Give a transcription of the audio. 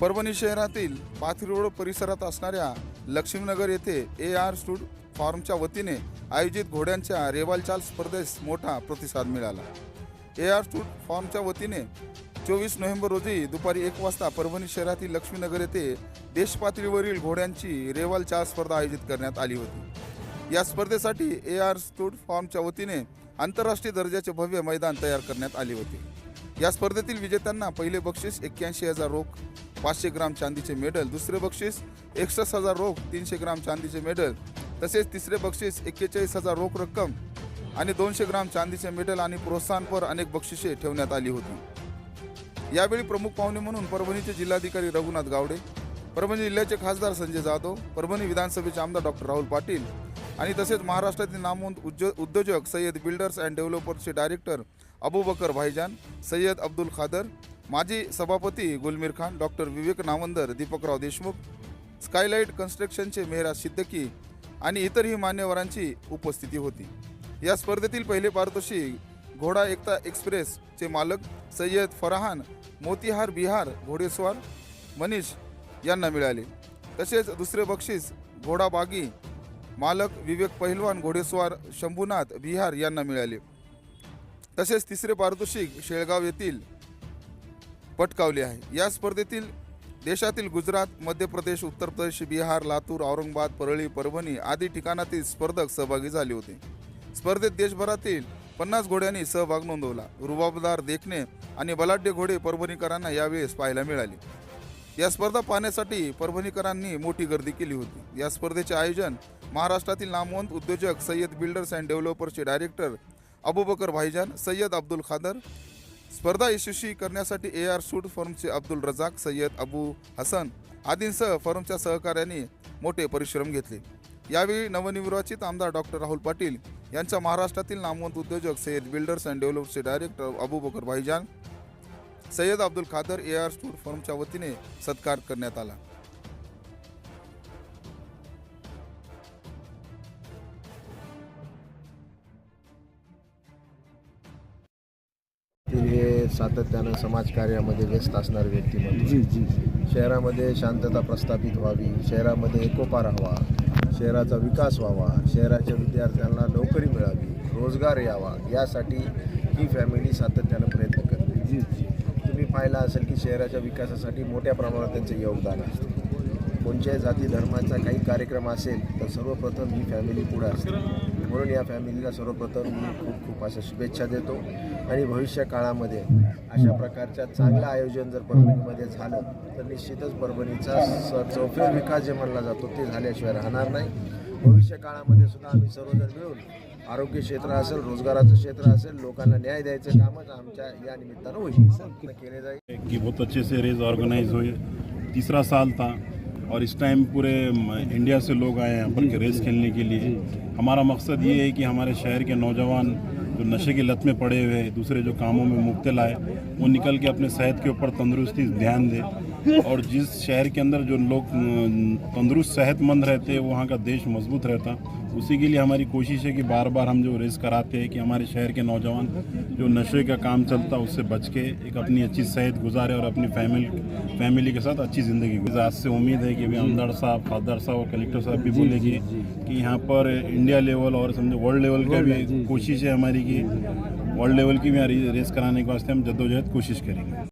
परभणी शहरातील पाथरी रोड परिसरात असणाऱ्या लक्ष्मीनगर येथे ए आर स्टूड फार्मच्या वतीने आयोजित घोड्यांच्या रेवालचाल स्पर्धेस मोठा प्रतिसाद मिळाला. ए आर स्टूड फार्मच्या वतीने चोवीस नोव्हेंबर रोजी दुपारी एक वाजता परभणी शहरातील लक्ष्मीनगर येथे देशपातळीवरील घोड्यांची रेवालचाल स्पर्धा आयोजित करण्यात आली होती. या स्पर्धेसाठी ए आर स्टूड फार्मच्या वतीने आंतरराष्ट्रीय दर्जाचे भव्य मैदान तयार करण्यात आले होते. या स्पर्धेतील विजेत्यांना पहिले बक्षीस एक्क्याऐंशी हजार रोख पाचशे ग्राम चांदीचे मेडल दुसरे बक्षीस एकसष्ट हजार रोख तीनशे ग्राम चांदीचे मेडल तसेच तिसरे बक्षीस एक्केचाळीस हजार रोख रक्कम आणि दोनशे ग्राम चांदीचे मेडल आणि प्रोत्साहनपर अनेक बक्षिसे ठेवण्यात आली होती. यावेळी प्रमुख पाहुणे म्हणून परभणीचे जिल्हाधिकारी रघुनाथ गावडे परभणी जिल्ह्याचे खासदार संजय जाधव परभणी विधानसभेचे आमदार डॉक्टर राहुल पाटील आणि तसेच महाराष्ट्रातील नामवंत उद्योजक सय्यद बिल्डर्स अँड डेव्हलपर्सचे डायरेक्टर अबूबकर भाईजान सय्यद अब्दुल खादर माजी सभापती गुलमीर खान डॉक्टर विवेक नावंदर दीपकराव देशमुख स्कायलाईट कन्स्ट्रक्शनचे मेहराज सिद्दकी आणि इतरही मान्यवरांची उपस्थिती होती. या स्पर्धेतील पहिले पारितोषिक घोडा एकता एक्सप्रेसचे मालक सय्यद फरहान मोतीहार बिहार घोडेस्वार मनीष यांना मिळाले. तसेच दुसरे बक्षीस घोडा बागी मालक विवेक पहिलवान घोडेस्वार शंभूनाथ बिहार यांना मिळाले. तसेच तिसरे पारितोषिक शेळगाव येथील पटकावले आहे. या स्पर्धेतील देशातील गुजरात मध्य प्रदेश उत्तर प्रदेश बिहार लातूर औरंगाबाद परळी परभणी आदी ठिकाणातील स्पर्धक सहभागी झाले होते. स्पर्धेत देशभरातील पन्नास घोड्यांनी सहभाग नोंदवला. रुबाबदार देखणे आणि बलाढ्य घोडे परभणीकरांना यावेळेस पाहायला मिळाले. या स्पर्धा पाहण्यासाठी परभणीकरांनी मोठी गर्दी केली होती. या स्पर्धेचे आयोजन महाराष्ट्रातील नामवंत उद्योजक सय्यद बिल्डर्स अँड डेव्हलपर्सचे डायरेक्टर अबुबकर भाईजान सय्यद अब्दुल खादर. स्पर्धा यशस्वी करण्यासाठी ए आर सूट फर्मचे अब्दुल रजाक सय्यद अबू हसन आदींसह फर्मच्या सहकार्याने मोठे परिश्रम घेतले. यावेळी नवनिर्वाचित आमदार डॉक्टर राहुल पाटील यांच्या महाराष्ट्रातील नामवंत उद्योजक Syed builders and डेव्हलपर्सचे director Abubakar Bhaijaan Syed Abdul Khadar A R stood फर्मच्या वतीने सत्कार करण्यात आला. ते हे सातत्यानं समाजकार्यामध्ये व्यस्त असणारे व्यक्तिमत्व शहरामध्ये शांतता प्रस्थापित व्हावी. शहरामध्ये एकोपा राहावा. शहराचा विकास व्हावा. शहराच्या विद्यार्थ्यांना नोकरी मिळावी. रोजगार यावा. यासाठी ही फॅमिली सातत्यानं प्रयत्न करते. तुम्ही पाहिलं असेल की शहराच्या विकासासाठी मोठ्या प्रमाणात त्यांचं योगदान असतं. कोणत्याही जाती धर्माचा काही कार्यक्रम असेल तर सर्वप्रथम ही फॅमिली पुढं असते. म्हणून या फॅमिलीला सर्वप्रथम मी खूप खूप अशा शुभेच्छा देतो. आणि भविष्य काळामध्ये अशा प्रकारच्या चांगलं आयोजन जर परभणीमध्ये झालं तर निश्चितच परभणीचा स चौफेर विकास जे म्हणला जातो ते झाल्याशिवाय राहणार नाही. भविष्य काळामध्ये सुद्धा आम्ही सर्वजण मिळून आरोग्य क्षेत्र असेल रोजगाराचं क्षेत्र असेल लोकांना न्याय द्यायचं कामच आमच्या या निमित्तानं होईल. केले जाईल की बहुत अच्छे से रेस ऑर्गेनाइज हुई. तीसरा साल था. और इस टाइम पूरे इंडिया से लोग आए हैं यहाँ पर के रेस खेलने के लिए। हमारा मकसद ये है कि हमारे शहर के नौजवान जो नशे की लत में पड़े हुए दूसरे जो कामों में मुबतला है, वो निकल के अपने सेहत के ऊपर तंदुरुस्ती, ध्यान दें। और जिस शहर के अंदर जो लोग तंदुरुस्त सेहतमंद रहते हैं वहाँ का देश मज़बूत रहता उसी के लिए हमारी कोशिश है कि बार बार हम जो रेस कराते हैं कि हमारे शहर के नौजवान जो नशे का काम चलता है उससे बच के एक अपनी अच्छी सेहत गुजारे और अपनी फैमिली फैमिली के साथ अच्छी ज़िंदगी गुजारे। आज से उम्मीद है कि अभी आमदार साहब फादर साहब और कलेक्टर साहब भी बोलेंगे कि यहाँ पर इंडिया लेवल और समझो वर्ल्ड लेवल का भी कोशिश है हमारी कि वर्ल्ड लेवल की भी रेस कराने के वास्ते हम जद्दोजहद कोशिश करेंगे।